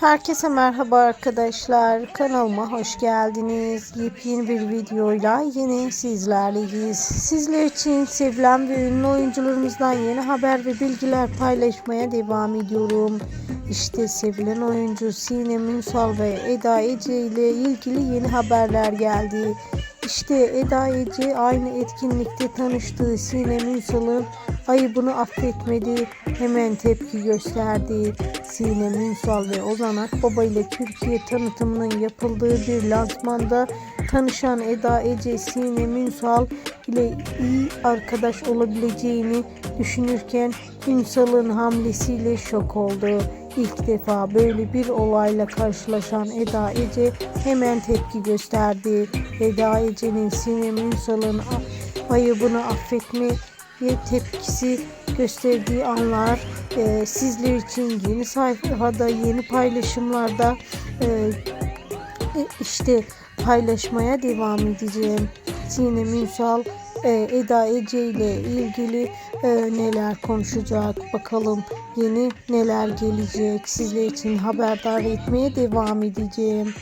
Herkese merhaba arkadaşlar. Kanalıma hoş geldiniz. Yepyeni bir videoyla yine sizlerleyiz. Sizler için sevilen ve ünlü oyuncularımızdan yeni haber ve bilgiler paylaşmaya devam ediyorum. İşte sevilen oyuncu Sinem Ünsal ve Eda Ece ile ilgili yeni haberler geldi. İşte Eda Ece aynı etkinlikte tanıştığı Sinem Ünsal'ın ayıbını affetmedi. Hemen tepki gösterdi. Sinem Ünsal ve Ozan Akbaba ile Türkiye tanıtımının yapıldığı bir lansmanda tanışan Eda Ece Sinem Ünsal ile iyi arkadaş olabileceğini düşünürken Ünsal'ın hamlesiyle şok oldu. İlk defa böyle bir olayla karşılaşan Eda Ece hemen tepki gösterdi. Eda Ece'nin Sinem Ünsal'ın ayıbını affetme tepkisi gösterdiği anlar e, sizler için yeni sayfada yeni paylaşımlarda e, e, işte paylaşmaya devam edeceğim. Sinem Ünsal e, Eda Ece ile ilgili e, neler konuşacak bakalım yeni neler gelecek sizler için haberdar etmeye devam edeceğim.